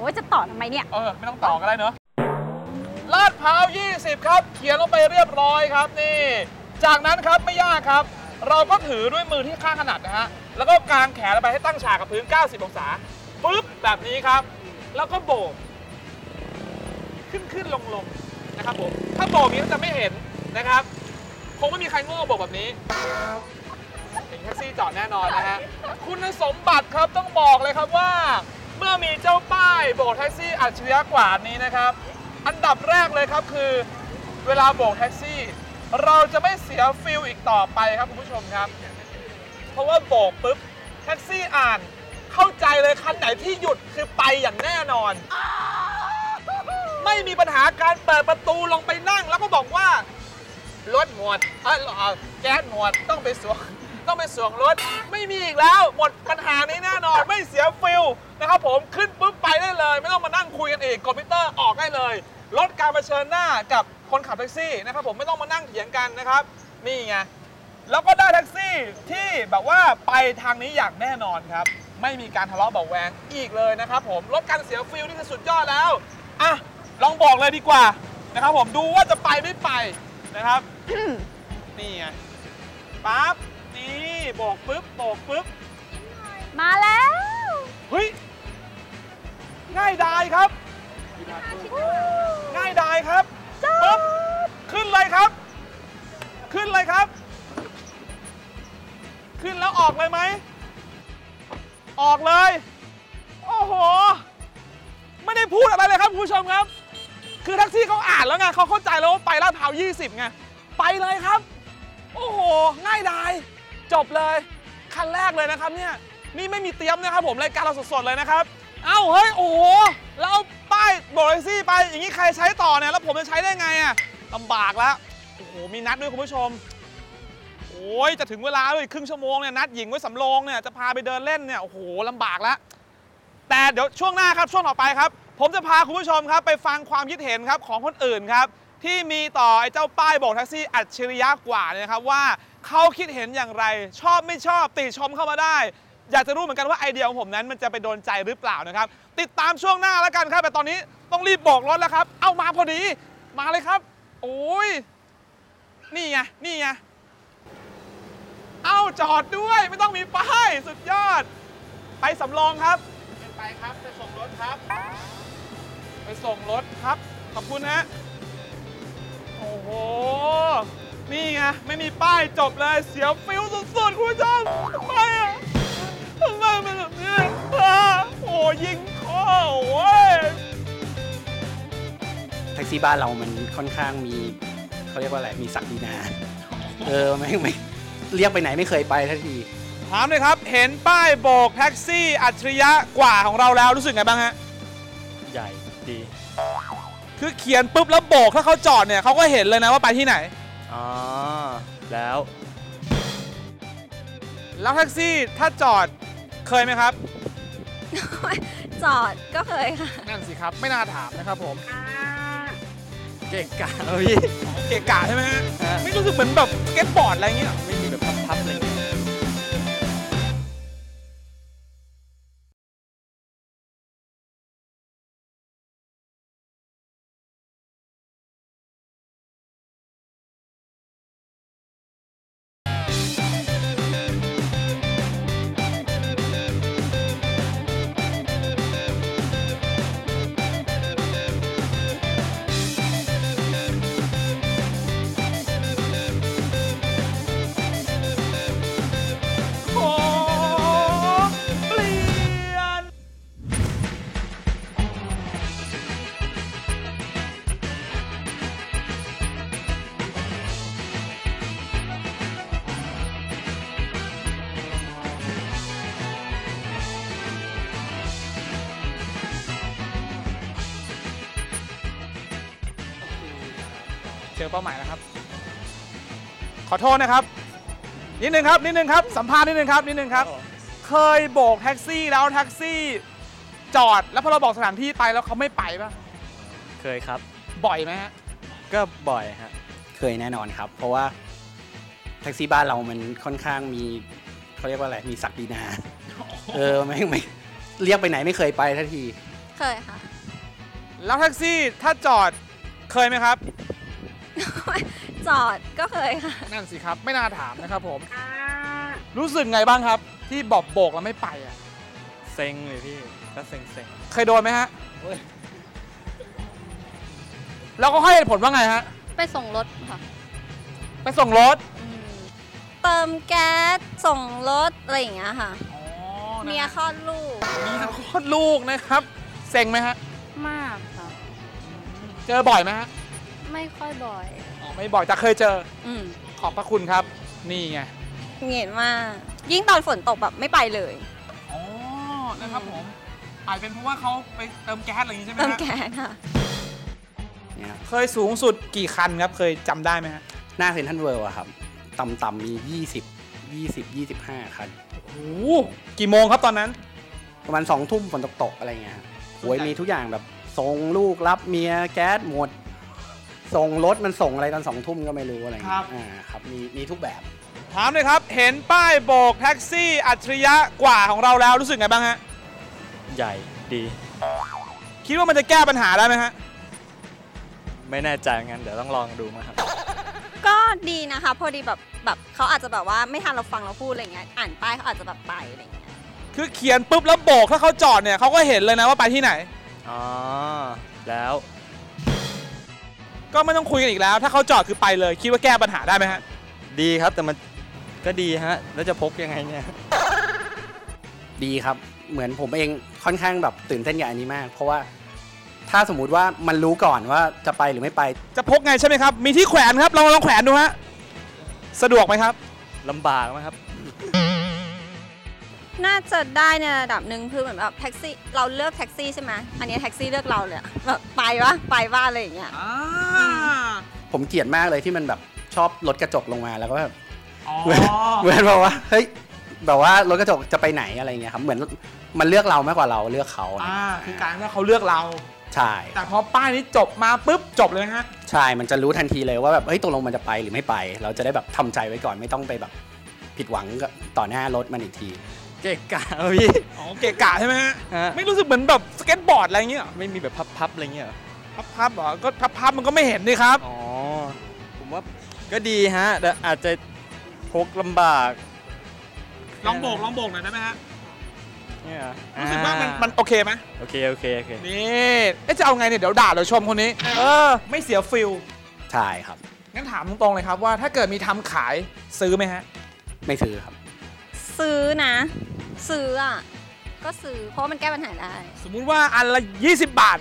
อ้ยจะต่อทำไมเนี่ย เออ ไม่ต้องต่อก็ได้เนอะลาดพร้าว 20 ครับ เขียนลงไปเรียบร้อยครับนี่ จากนั้นครับไม่ยากครับ เราก็ถือด้วยมือที่ข้างขนาดนะฮะ แล้วก็กางแขนลงไปให้ตั้งฉากกับพื้น 90 องศาปุ๊บแบบนี้ครับ แล้วก็โบก ขึ้นขึ้นลงลงนะครับผม ถ้าโบกนี้ก็จะไม่เห็นนะครับ คงไม่มีใครโง่โบกแบบนี้เห็นแท็กซี่จอดแน่นอนนะฮะ คุณสมบัติครับต้องบอกเลยครับว่า เมื่อมีเจ้าป้ายโบกแท็กซี่อัจฉริยะกว่านี้นะครับ อันดับแรกเลยครับคือ เวลาโบกแท็กซี่ เราจะไม่เสียฟิลอีกต่อไปครับคุณผู้ชมครับ เพราะว่าโบกปุ๊บแท็กซี่อ่าน เข้าใจเลยคันไหนที่หยุดคือไปอย่างแน่นอน ไม่มีปัญหาการเปิดประตูลงไปนั่ง แล้วก็บอกว่ารถหมดเออแก๊สหมดต้องไปสวง ต้องไปสวงรถ ไม่มีอีกแล้ว หมดปัญหานี้แน่นอนไม่เสียฟิลนะครับผมขึ้นปุ๊บไปได้เลย ไม่ต้องมานั่งคุยกันอีกคอมพิวเตอร์ออกได้เลย ลดการเผชิญหน้ากับคนขับแท็กซี่นะครับผมไม่ต้องมานั่งเถียงกันนะครับนี่ไงแล้วก็ได้แท็กซี่ที่แบบว่าไปทางนี้อย่างแน่นอนครับ ไม่มีการทะเลาะเบาแวงอีกเลยนะครับผมลดการเสียฟิลนี่คือสุดยอดแล้วอะลองบอกเลยดีกว่านะครับผมดูว่าจะไปไม่ไปนะครับ นี่ไงปั๊บ โบกปุ๊บโบกปุ๊บมาแล้วเฮ้ยง่ายดายครับ ง่ายดายครับจอปุ๊บดขึ้นเลยครับ ขึ้นเลยครับ ขึ้นแล้วออกเลยไหม ออกเลย โอ้โห ไม่ได้พูดอะไรเลยครับคุณผู้ชมครับ คือแท็กซี่เขาอ่านแล้วไงเขาเข้าใจแล้วว่าไปลาดพร้าว20ไง ไปเลยครับ โอ้โห ง่ายดาย จบเลย คันแรกเลยนะครับเนี่ย นี่ไม่มีเตรียมนะครับผมรายการเราสดๆเลยนะครับ เอ้าเฮ้ยโอ้โหแล้วเอาป้ายโบกแท็กซี่ไปอย่างนี้ใครใช้ต่อเนี่ยแล้วผมจะใช้ได้ไงอะลำบากแล้วโอ้โหมีนัดด้วยคุณผู้ชม โอ้ยจะถึงเวลาเลยครึ่งชั่วโมงเนี่ยนัดหญิงไว้สำรองเนี่ยจะพาไปเดินเล่นเนี่ยโอ้โหลำบากแล้วแต่เดี๋ยวช่วงหน้าครับช่วงต่อไปครับ ผมจะพาคุณผู้ชมครับไปฟังความคิดเห็นครับของคนอื่นครับที่มีต่อไอ้เจ้าป้ายโบอกแท็กซี่อัจฉริยะกว่าเนี่ยนะครับว่า เขาคิดเห็นอย่างไร ชอบไม่ชอบติชมเข้ามาได้ อยากจะรู้เหมือนกันว่าไอเดียของผมนั้น มันจะไปโดนใจหรือเปล่านะครับ ติดตามช่วงหน้าแล้วกันครับ แต่ตอนนี้ต้องรีบโบอกรถแล้วครับ เอามาพอดี มาเลยครับ โอ้ยนี่ไงนี่ไงเอาจอดด้วยไม่ต้องมีป้ายสุดยอด ไปสำรองครับไปครับไปส่งรถครับ ไปส่งรถครับ ขอบคุณฮะโอ้โห นี่ไงไม่มีป้ายจบเลยเสียฟิลสุดๆคุณผู้ชมทำไมอะทำไมเป็นแบบนี้อะโอ้ยิงคอโอ้ยแท็กซี่บ้านเรามันค่อนข้างมีเขาเรียกว่าอะไรมีศักดินา เออไม่ไม่เรียกไปไหนไม่เคยไปทันที ถามเลยครับ เห็นป้ายโบกแท็กซี่อัจฉริยะกว่าของเราแล้วรู้สึกไงบ้างฮะ ใหญ่ดี คือเขียนปุ๊บแล้วโบกถ้าเขาจอดเนี่ยเขาก็เห็นเลยนะว่าไปที่ไหน อ๋อ แล้ว แล้วแท็กซี่ถ้าจอดเคยไหมครับ จอดก็เคยค่ะ นั่นสิครับไม่น่าถามนะครับผม เก่งกาเฮ้ยเกะกะใช่ไหมฮะฮะ ไม่รู้สึกเหมือนแบบสเก็ตบอร์ดอะไรอย่างเงี้ย ไม่มีแบบพับๆอะไรอย่างเงี้ย เจอเป้าหมายแล้วครับ ขอโทษนะครับ นิดนึงครับ นิดนึงครับ สัมภาษณ์นิดนึงครับ นิดนึงครับ เคยโบกแท็กซี่แล้วแท็กซี่จอด แล้วพอเราบอกสถานที่ไปแล้วเขาไม่ไปป่ะเคยครับ บ่อยไหมฮะ ก็บ่อยฮะ เคยแน่นอนครับ เพราะว่าแท็กซี่บ้านเรามันค่อนข้างมีเขาเรียกว่าอะไร มีศักดินา เออไม่ไม่เรียกไปไหนไม่เคยไปทันที เคยค่ะ แล้วแท็กซี่ถ้าจอดเคยไหมครับ จอดก็เคยค่ะ นั่นสิครับ ไม่น่าถามนะครับผม รู้สึกไงบ้างครับ ที่บอกโบกแล้วไม่ไปอะเซ็งเลยพี่ก็เซ็งเซ็งเคยโดนไหมฮะแล้วเขาให้เหตุผลว่าไงฮะ ไปส่งรถค่ะไปส่งรถเติมแก๊สส่งรถอะไรอย่างเงี้ยค่ะอ๋อเมียคลอดลูกเมียคลอดลูกนะครับ เซ็งไหมฮะ มากค่ะ เจอบ่อยไหมฮะ ไม่ค่อยบ่อย อ๋อไม่บ่อยแต่เคยเจออืมขอบพระคุณครับ นี่ไงเหงียนมาก ยิ่งตอนฝนตกแบบไม่ไปเลย อ๋อนะครับผมอาจเป็นเพราะว่าเขาไปเติมแก๊สอะไรอย่างนี้ใช่ไหมเติมฮะแก๊สค่ะ เนี่ยครับเคยสูงสุดกี่คันครับเคยจำได้ไหมฮะหน้าเซ็นทรัลเวิลด์อะครับ ต่ำๆมี 20 20 25 คัน โอ้โหกี่โมงครับตอนนั้น ประมาณสองทุ่มฝนตกๆอะไรเงี้ยครับโอ้ยมีทุกอย่างแบบส่งลูกรับเมียแก๊สหมด ส่งรถมันส่งอะไรตอนสองทุ่มก็ไม่รู้อะไรครัเงี้บยอ่าครับมีมีทุกแบบ ถามเลยครับ เห็นป้ายโบกแท็กซี่อัจฉริยะกว่าของเราแล้วรู้สึกไงบ้างฮะ ใหญ่ดี คิดว่ามันจะแก้ปัญหาได้ไหมฮะ ไม่แน่ใจงั้นเดี๋ยวต้องลองดูมาครับ ก็ดีนะคะ พอดีแบบแบบเขาอาจจะแบบว่าไม่ทันเราฟังเราพูดอะไรเงี้ยอ่านป้ายเขาอาจจะแบบไปอะไรเงี้ยคือเขียนปุ๊บแล้วโบกถ้าเขาจอดเนี่ยเขาก็เห็นเลยนะว่าไปที่ไหน อ๋อ แล้ว ก็ไม่ต้องคุยกันอีกแล้ว ถ้าเขาจอดคือไปเลย คิดว่าแก้ปัญหาได้ไหมฮะ ดีครับแต่มันก็ดีฮะ แล้วจะพกยังไงเนี่ย ดีครับ เหมือนผมเองค่อนข้างแบบตื่นเต้นกับอันนี้มาก เพราะว่าถ้าสมมุติว่ามันรู้ก่อนว่าจะไปหรือไม่ไป จะพกไงใช่ไหมครับ มีที่แขวนครับลองลองแขวนดูฮะ สะดวกไหมครับ ลำบากไหมครับ น่าจะได้ในระดับหนึ่งคือเหมือนแบบแท็กซี่เราเลือกแท็กซี่ใช่ไหมอันนี้แท็กซี่เลือกเราเลยอะแบบไปวะไปว่าอะไรอย่างเงี้ย อ่าผมเกลียดมากเลยที่มันแบบชอบลดกระจกลงมาแล้วก็แบบ อ๋อ เหมือนแบบว่าเฮ้ยแบบว่ารถกระจกจะไปไหนอะไรเงี้ยครับเหมือนมันเลือกเรามากกว่าเราเลือกเขาอ่า คือการที่เขาเลือกเรา ใช่แต่พอป้ายนี้จบมาปุ๊บจบเลยนะฮะ ใช่มันจะรู้ทันทีเลยว่าแบบเฮ้ยตกลงมันจะไปหรือไม่ไป เราจะได้แบบทำใจไว้ก่อนไม่ต้องไปแบบผิดหวังกับต่อหน้ารถมันอีกที เก่งกะพี่ อ๋อเกะกะใช่ไหมฮะฮะ ไม่รู้สึกเหมือนแบบสเก็ตบอร์ดอะไรอย่างเงี้ยเหรอไม่มีแบบพับๆอะไรเงี้ยเหรอพับๆเหรอก็พับๆมันก็ไม่เห็นนี่ครับอ๋อ ผมว่าก็ดีฮะแต่อาจจะพกลำบากลองโบกลองโบกหน่อยได้ไหมฮะเนี่ยเหรอรู้สึกว่ามันอ่มันโอเคไหมโอเคโอเคโอเคนี่เอ๊ะจะเอาไงเนี่ยเดี๋ยวด่าเดี๋ยวชมคนนี้ เออ ไม่เสียฟิลใช่ครับ งั้นถามตรงๆเลยครับว่าถ้าเกิดมีทำขายซื้อไหมฮะ ไม่ซื้อครับ ซื้อนะ ซื้ออะก็ซื้อเพราะว่ามันแก้ปัญหาได้ สมมุติว่าอันละ 20 บาท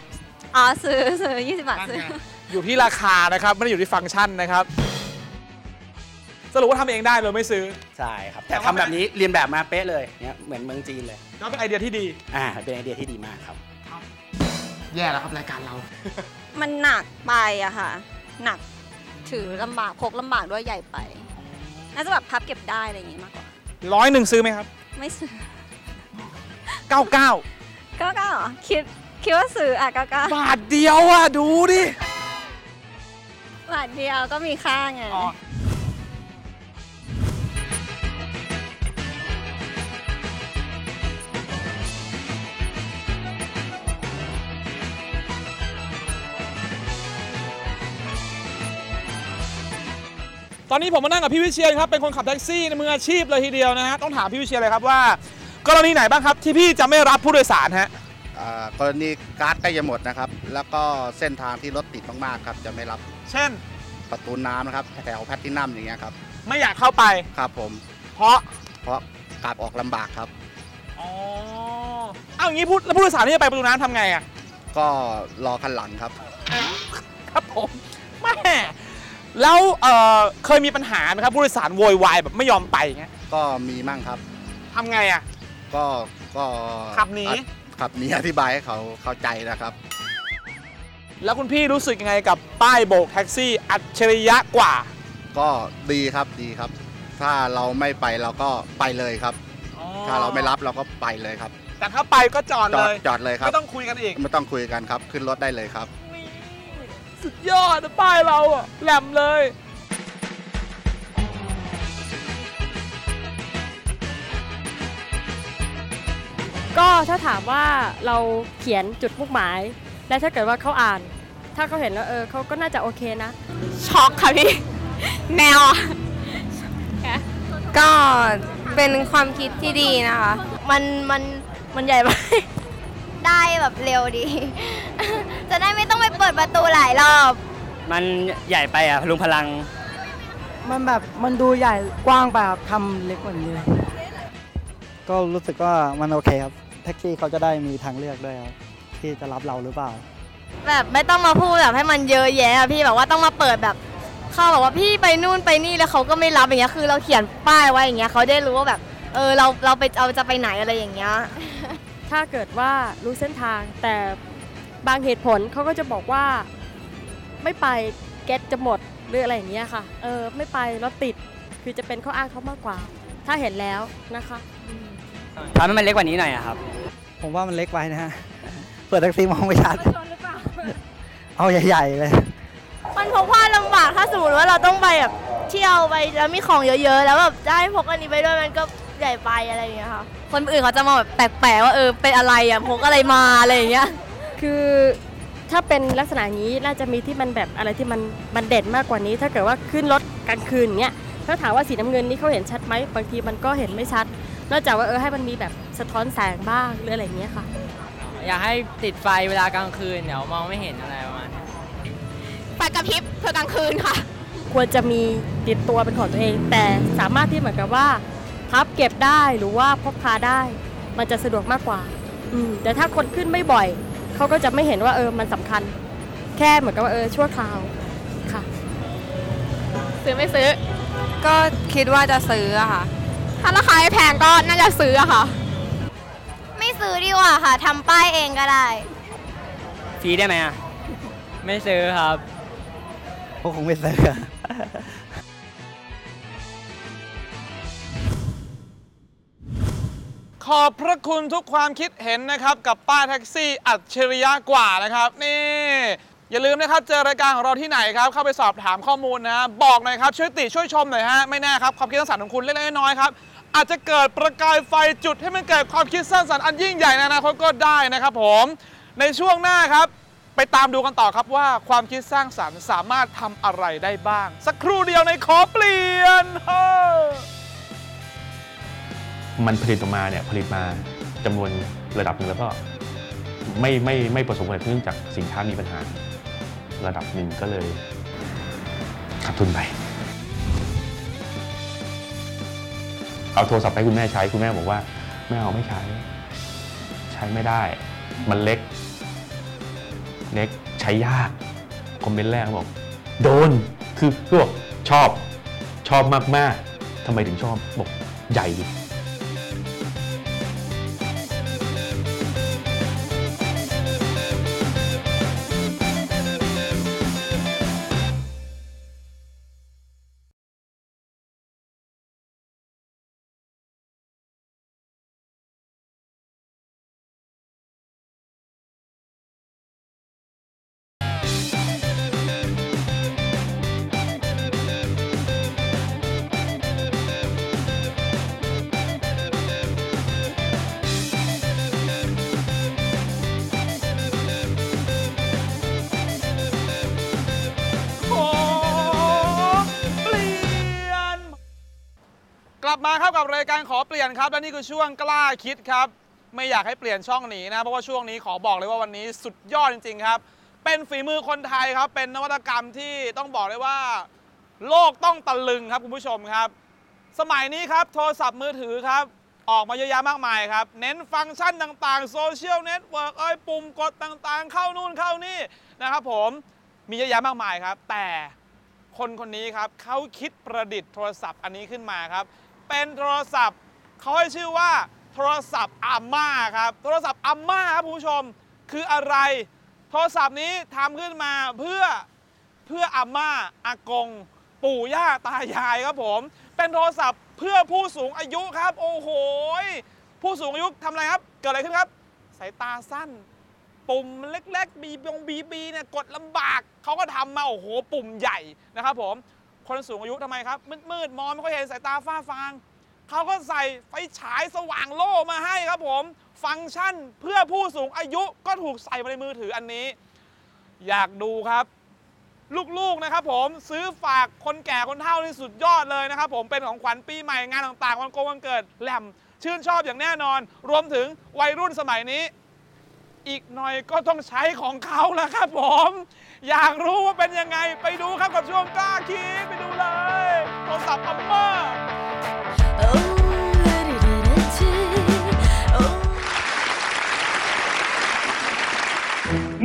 อ๋อซื้อซื้อ20บาทซื้ออยู่ที่ราคานะครับ ไม่ได้อยู่ที่ฟังก์ชันนะครับ สรุปว่าทำเองได้เลยไม่ซื้อ ใช่ครับ แต่แต่ว่าทำแบบนี้เรียนแบบมาเป๊ะเลยเนี่ยเหมือนเมืองจีนเลย ก็เป็นไอเดียที่ดี อ่า เป็นไอเดียที่ดีมากครับ แย่แล้วครับรายการเรา มันหนักไปอะค่ะ หนักถือลำบากพกลำบากด้วยใหญ่ไป น่าจะแบบพับเก็บได้อะไรอย่างงี้มากกว่า ร้อยหนึ่งซื้อไหมครับ ไม่ซื้อ99ก็ก็เหรอคิดคิดว่าซื้ออะก็ก็บาทเดียวอะ ดูดิ บาทเดียวก็มีค่าไง อ๋อ ตอนนี้ผมมานั่งกับพี่วิเชียนครับเป็นคนขับแท็กซี่ในมืออาชีพเลยทีเดียวนะฮะต้องถามพี่วิเชียนเลยครับว่ากรณีไหนบ้างครับที่พี่จะไม่รับผู้โดยสารฮะอ่ากรณีการ์ดใกล้จะหมดนะครับ แล้วก็เส้นทางที่รถติดมากๆครับจะไม่รับเช่น ประตูน้ำนะครับแถวแพทตินัมอย่างเงี้ยครับไม่อยากเข้าไป ครับผมเพราะเพราะกลับออกลำบากครับ อ๋อเอาอย่างนี้พูดแล้วผู้โดยสารที่จะไปประตูน้ำทำไงอะ ก็รอคันหลังครับ ครับผมแม่ แล้วเอ่อเคยมีปัญหาไหมครับผู้โดยสารโวยวายแบบไม่ยอมไปอย่างเงี้ยก็มีมั่งครับ ทำไงอะ ก็ก็ขับหนี อะขับหนีอธิบายให้เขาเข้าใจนะครับ แล้วคุณพี่รู้สึกยังไงกับป้ายโบกแท็กซี่อัจฉริยะกว่าก็ดีครับดีครับ ถ้าเราไม่ไปเราก็ไปเลยครับ ถ้าเราไม่รับเราก็ไปเลยครับ แต่ถ้าไปก็จอดจอเลดยจอดเลยครับไม่ต้องคุยกันอีก ไม่ต้องคุยกันครับ ขึ้นรถได้เลยครับนี่ สุดยอดนะป้ายเราอะแหลมเลยกก็ถ้าถามว่าเราเขียนจุดมุ่งหมาย และถ้าเกิดว่าเขาอ่าน ถ้าเขาเห็นแล้วเออเขาก็น่าจะโอเคนะ ช็อกค่ะพี่แนวอะก็เป็นความคิดที่ดีนะคะ มันมันมันใหญ่ไป ได้แบบเร็วดี จะได้ไม่ต้องไปเปิดประตูหลายรอบ มันใหญ่ไปอะพลุงพลัง มันแบบมันดูใหญ่กว้างไปครับทำเล็กกว่านี้เลยก็รู้สึกว่ามันโอเคครับ แท็กซี่เขาจะได้มีทางเลือกด้วยครับที่จะรับเราหรือเปล่า แบบไม่ต้องมาพูดแบบให้มันเยอะแยะอะพี่แบบว่าต้องมาเปิดแบบเข้าแบบว่าพี่ไปนู่นไปนี่แล้วเขาก็ไม่รับอย่างเงี้ยคือเราเขียนป้ายไว้อย่างเงี้ยเขาได้รู้ว่าแบบ เออเราเราไปเอาจะไปไหนอะไรอย่างเงี้ย ถ้าเกิดว่ารู้เส้นทาง แต่บางเหตุผลเขาก็จะบอกว่าไม่ไปเก็ตจะหมดหรืออะไรอย่างเงี้ยค่ะ เออไม่ไปรถติดคือจะเป็นข้ออ้างเขามากกว่า ถ้าเห็นแล้วนะคะทำให้มันเล็กกว่านี้หน่อยอะครับ ผมว่ามันเล็กไปนะฮะ เปิดแท็กซี่มองไม่ชัด เอาใหญ่ๆเลย มันพกพาลำบากถ้าสมมติว่าเราต้องไปแบบเที่ยวไปแล้วมีของเยอะๆ แล้วแบบจะให้พกอันนี้ไปด้วยมันก็ใหญ่ไปอะไรอย่างเงี้ยค่ะ คนอื่นเขาจะมองแบบแปลกๆว่าเออเป็นอะไรอะพกอะไรมาอะไรอย่างเงี้ย คือถ้าเป็นลักษณะนี้น่าจะมีที่มันแบบอะไรที่มันมันเด่นมากกว่านี้ ถ้าเกิดว่าขึ้นรถกลางคืนเนี้ยถ้าถามว่าสีน้ำเงินนี่เขาเห็นชัดไหมบางทีมันก็เห็นไม่ชัด นอกจากว่าเออให้มันมีแบบสะท้อนแสงบ้างหรืออะไรอย่างเงี้ยค่ะ อยากให้ติดไฟเวลากลางคืนเดี๋ยวมองไม่เห็นอะไรประมาณนี้ไฟกระพริบเพื่อกลางคืนค่ะ ควรจะมีติดตัวเป็นของตัวเอง แต่สามารถที่เหมือนกับว่า พับเก็บได้หรือว่าพกพาได้ มันจะสะดวกมากกว่า อืมแต่ถ้าคนขึ้นไม่บ่อย เขาก็จะไม่เห็นว่าเออมันสำคัญ แค่เหมือนกับว่าเออชั่วคราวค่ะ ซื้อไม่ซื้อ ก็คิดว่าจะซื้ออะค่ะ ถ้าราคาไม่แพงก็น่าจะซื้ออะค่ะ ไม่ซื้อดีกว่าค่ะทำป้ายเองก็ได้ฟรีได้ไหมอะไม่ซื้อครับพวกคงไม่ซื้อ ขอบพระคุณทุกความคิดเห็นนะครับ กับป้าแท็กซี่อัจฉริยะกว่านะครับ นี่ อย่าลืมนะครับ เจอรายการของเราที่ไหนครับ เข้าไปสอบถามข้อมูลนะฮะบอกหน่อยครับ ช่วยติช่วยชมหน่อยฮะ ไม่แน่ครับ ความคิดสร้างสรรค์ของคุณเล็กๆน้อยๆครับ อาจจะเกิดประกายไฟจุดให้มันเกิดความคิดสร้างสรรค์อันยิ่งใหญ่ในอนาคตก็ได้นะครับ ผม ในช่วงหน้าครับ ไปตามดูกันต่อครับว่าความคิดสร้างสรรค์สามารถทำอะไรได้บ้าง สักครู่เดียวในขอเปลี่ยนเฮ้อ มันผลิตออกมาเนี่ยผลิตมาจำนวนระดับหนึ่งแล้วก็ไม่ไม่ไม่ประสบความสำเร็จเนื่องจากสินค้ามีปัญหา ระดับหนึ่งก็เลยขาดทุนไปเอาโทรศัพท์ให้คุณแม่ใช้คุณแม่บอกว่าไม่เอาไม่ใช้ ใช้ไม่ได้ มันเล็ก เล็กใช้ยากคอมเมนต์แรกบอก โดนคือพวกชอบชอบมากๆทำไมถึงชอบบอกใหญ่ดิ กายการขอเปลี่ยนครับและนี่คือช่วงกล้าคิดครับ ไม่อยากให้เปลี่ยนช่องหนีนะเพราะว่าช่วงนี้ขอบอกเลยว่าวันนี้สุดยอดจริง ๆ ครับ เป็นฝีมือคนไทยครับ เป็นนวัตกรรมที่ต้องบอกเลยว่า โลกต้องตะลึงครับคุณผู้ชมครับ สมัยนี้ครับโทรศัพท์มือถือครับ ออกมาเยอะแยะมากมายครับ เน้นฟังก์ชันต่างๆโซเชียลเน็ตเวิร์กเอ้ยปุ่มกดต่างๆ เข้านู่นเข้านี่นะครับ ผมมีเยอะแยะมากมายครับ แต่คนคนนี้ครับเขาคิดประดิษฐ์โทรศัพท์อันนี้ขึ้นมาครับ เป็นโทรศัพท์เขาให้ชื่อว่าโทรศัพท์อาม่าครับโทรศัพท์อาม่าครับคุณผู้ชมคืออะไร โทรศัพท์นี้ทำขึ้นมาเพื่อเพื่ออาม่าอากง ปู่ย่าตายายครับผม เป็นโทรศัพท์เพื่อผู้สูงอายุครับ โอ้โหผู้สูงอายุทำอะไรครับ เกิดอะไรขึ้นครับ สายตาสั้น ปุ่มเล็กๆบีบงบีบีเนี่ยกดลำบากเขาก็ทำมาโอ้โหปุ่มใหญ่นะครับผม คนสูงอายุทำไมครับ มืดๆมองไม่ค่อยเห็นสายตาฝ้าฟางเขาก็ใส่ไฟฉายสว่างโล่มาให้ครับผม ฟังก์ชันเพื่อผู้สูงอายุก็ถูกใส่มาในมือถืออันนี้ อยากดูครับ ลูกๆนะครับผมซื้อฝากคนแก่คนเฒ่านี่สุดยอดเลยนะครับผมเป็นของขวัญปีใหม่งานต่างๆวันโกงวันเกิดแหลมชื่นชอบอย่างแน่นอน รวมถึงวัยรุ่นสมัยนี้ อีกหน่อยก็ต้องใช้ของเขาแล้วครับผม อยากรู้ว่าเป็นยังไงไปดูครับกับช่วงกล้าคิดไปดูเลยโทรศัพท์อัมเมอร์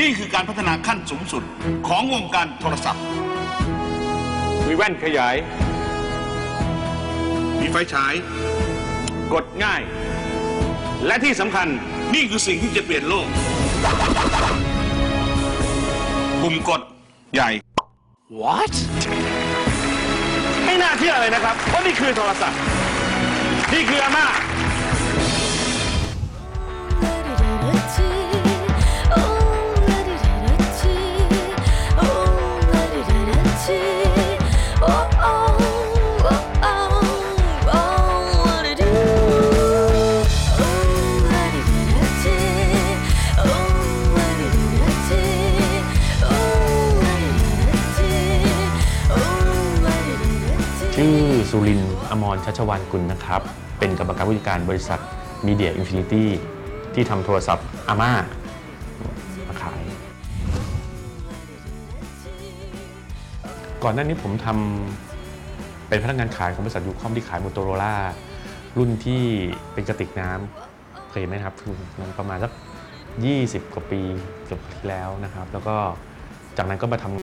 นี่คือการพัฒนาขั้นสูงสุดของวงการโทรศัพท์ มีแว่นขยาย มีไฟฉาย กดง่าย และที่สำคัญ นี่คือสิ่งที่จะเปลี่ยนโลก ปุ่มกดใหญ่ What ไม่น่าเชื่อเลยนะครับว่านี่คือโทรศัพท์ นี่คืออาม่า สุรินทร์อมรชัชวานกุลนะครับ เป็นกรรมการผู้จัดการบริษัท Media Infinity ที่ทำโทรศัพท์อาม่ามาขาย ก่อนหน้านี้ผมทำเป็นพนักงานขายของบริษัทยูคอมที่ขาย m o t o r o l a รุ่นที่เป็นกระติกน้ำเคยไหมครับคือมันประมาณสัก 20 กว่าปีเกือบที่แล้วนะครับ แล้วก็จากนั้นก็มาทำ